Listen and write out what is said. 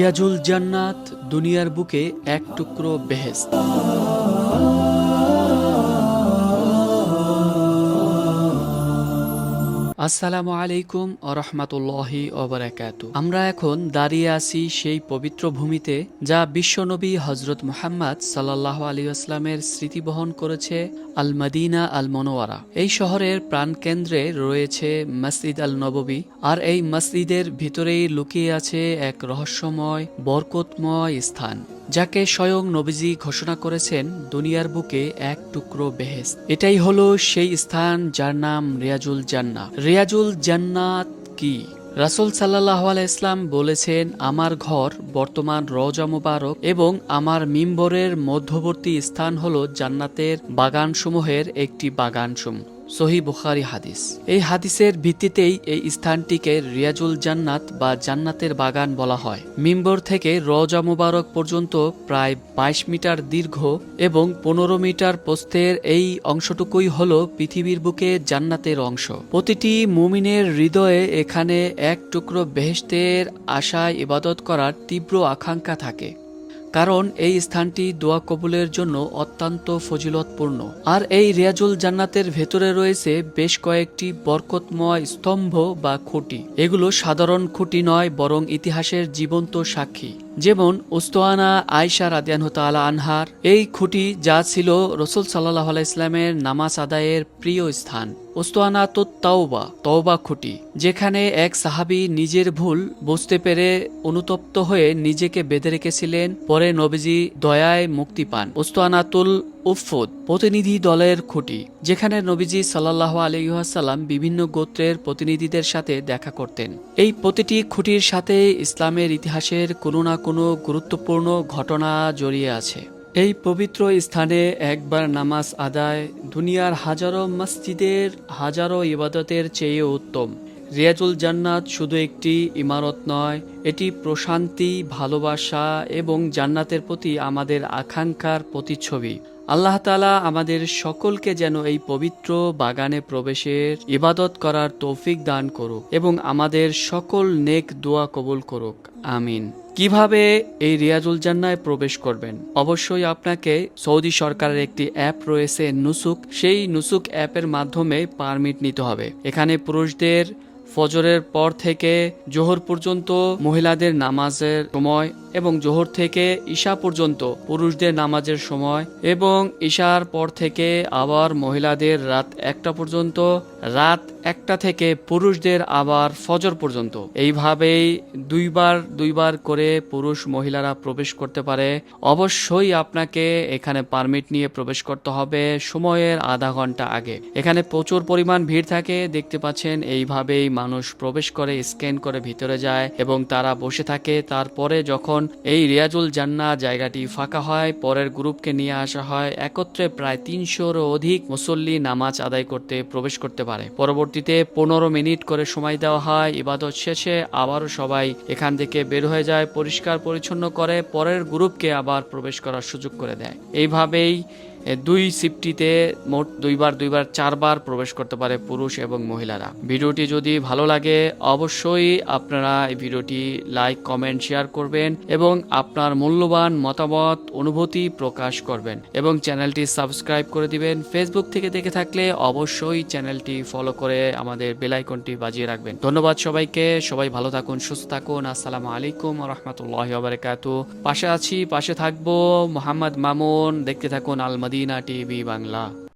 রিয়াজুল জান্নাত দুনিয়ার বুকে এক টুকরো বেহেস্ত আসসালামু আলাইকুম আরহামাতুল্লাহি ওবরাকাতু আমরা এখন দাঁড়িয়ে আছি সেই পবিত্র ভূমিতে যা বিশ্বনবী হজরত মুহাম্মদ সাল্লাহ আলী আসলামের স্মৃতি বহন করেছে আল মদিনা আল মনোয়ারা এই শহরের প্রাণকেন্দ্রে রয়েছে মসজিদ আল নববী আর এই মসজিদের ভিতরেই লুকিয়ে আছে এক রহস্যময়, বরকতময় স্থান। যাকে স্বয়ং নবীজি ঘোষণা করেছেন, দুনিয়ার বুকে এক টুকরো বেহেস্ত এটাই হলো সেই স্থান যার নাম রিয়াজুল জান্না রিয়াজুল জান্নাত কি? রাসুল সাল্লাহ ইসলাম বলেছেন, আমার ঘর বর্তমান রওজা মুবারক এবং আমার মিম্বরের মধ্যবর্তী স্থান হল জান্নাতের বাগানসমূহের একটি বাগানসমূহ। সহি বুখারি হাদিস। এই হাদিসের ভিত্তিতেই এই স্থানটিকে রিয়াজুল জান্নাত বা জান্নাতের বাগান বলা হয়। মিম্বর থেকে রওজা মুবারক পর্যন্ত প্রায় বাইশ মিটার দীর্ঘ এবং পনেরো মিটার প্রস্থের এই অংশটুকুই হল পৃথিবীর বুকে জান্নাতের অংশ। প্রতিটি মুমিনের হৃদয়ে এখানে এক টুকরো বেহেশতের আশায় ইবাদত করার তীব্র আকাঙ্ক্ষা থাকে। কারণ এই স্থানটি দোয়া কবুলের জন্য অত্যন্ত ফজিলতপূর্ণ। আর এই রিয়াজুল জান্নাতের ভেতরে রয়েছে বেশ কয়েকটি বরকতময় স্তম্ভ বা খুঁটি। এগুলো সাধারণ খুঁটি নয়, বরং ইতিহাসের জীবন্ত সাক্ষী। যেমন উস্তোয়ানা আয়সা রাদিয়ানহ আনহার, এই খুঁটি যা ছিল রসুল সাল্লাহ ইসলামের নামাজ আদায়ের প্রিয় স্থান। ওস্তোয়ানা তো তাওবা, তওবা খুঁটি, যেখানে এক সাহাবি নিজের ভুল বুঝতে পেরে অনুতপ্ত হয়ে নিজেকে বেঁধে রেখেছিলেন, পরে নবীজি দয়ায় মুক্তি পান। ওস্তোয়ানাতুল উফুদ প্রতিনিধি দলের খুঁটি, যেখানে নবীজি সাল্লাহ আলহাসাল্লাম বিভিন্ন গোত্রের প্রতিনিধিদের সাথে দেখা করতেন। এই প্রতিটি খুঁটির সাথে ইসলামের ইতিহাসের কোনো না কোনো গুরুত্বপূর্ণ ঘটনা জড়িয়ে আছে। এই পবিত্র স্থানে একবার নামাজ আদায় দুনিয়ার হাজারো মসজিদের হাজারো ইবাদতের চেয়ে উত্তম। রিয়াজুল জান্নাত শুধু একটি ইমারত নয়, এটি প্রশান্তি, ভালোবাসা এবং জান্নাতের প্রতি আমাদের আকাঙ্ক্ষার প্রতিচ্ছবি। আল্লাহ তালা আমাদের সকলকে যেন এই পবিত্র বাগানে প্রবেশের ইবাদত করার তৌফিক দান করুক এবং আমাদের সকল নেক দোয়া কবুল করুক। আমিন। কীভাবে এই রিয়াজুল জান্নায় প্রবেশ করবেন? অবশ্যই আপনাকে সৌদি সরকারের একটি অ্যাপ রয়েছে, নুসুক। সেই নুসুক অ্যাপের মাধ্যমে পারমিট নিতে হবে। এখানে পুরুষদের ফজরের পর থেকে জোহর পর্যন্ত মহিলাদের নামাজের সময় এবং জোহর থেকে ঈশা পর্যন্ত পুরুষদের নামাজের সময় এবং ঈশার পর থেকে আবার মহিলাদের রাত একটা পর্যন্ত, রাত একটা থেকে পুরুষদের আবার ফজর পর্যন্ত। এইভাবেই দুইবার দুইবার করে পুরুষ মহিলারা প্রবেশ করতে পারে। অবশ্যই আপনাকে এখানে পারমিট নিয়ে প্রবেশ করতে হবে সময়ের আধা ঘণ্টা আগে। এখানে প্রচুর পরিমাণ ভিড় থাকে, দেখতে পাচ্ছেন এইভাবেই মানুষ প্রবেশ করে, স্ক্যান করে ভিতরে যায় এবং তারা বসে থাকে। তারপরে যখন এই রিয়াজুল জান্না জায়গাটি ফাঁকা হয়, পরের গ্রুপকে নিয়ে আসা হয়। একত্রে প্রায় তিনশোরও অধিক মুসল্লি নামাজ আদায় করতে প্রবেশ করতে পারে। পরবর্তীতে পনেরো মিনিট করে সময় দেওয়া হয়। ইবাদত শেষে আবারও সবাই এখান থেকে বের হয়ে যায় পরিষ্কার পরিচ্ছন্ন করে, পরের গ্রুপকে আবার প্রবেশ করার সুযোগ করে দেয়। এইভাবেই দুই সিফটিতে মোট দুইবার দুইবার, চারবার প্রবেশ করতে পারে পুরুষ এবং মহিলারা। ভিডিওটি যদি ভালো লাগে, অবশ্যই আপনারা এই ভিডিওটি লাইক, কমেন্ট, শেয়ার করবেন এবং আপনার মূল্যবান মতামত, অনুভূতি প্রকাশ করবেন এবং চ্যানেলটি সাবস্ক্রাইব করে দিবেন। ফেসবুক থেকে দেখে থাকলে অবশ্যই চ্যানেলটি ফলো করে আমাদের বেলাইকনটি বাজিয়ে রাখবেন। ধন্যবাদ সবাইকে, সবাই ভালো থাকুন, সুস্থ থাকুন। আসসালামু আলাইকুম রহমতুল্লাহ বারকাত পাশে আছি, পাশে থাকব মোহাম্মদ মামুন। দেখতে থাকুন আল মদিনা টিভি বাংলা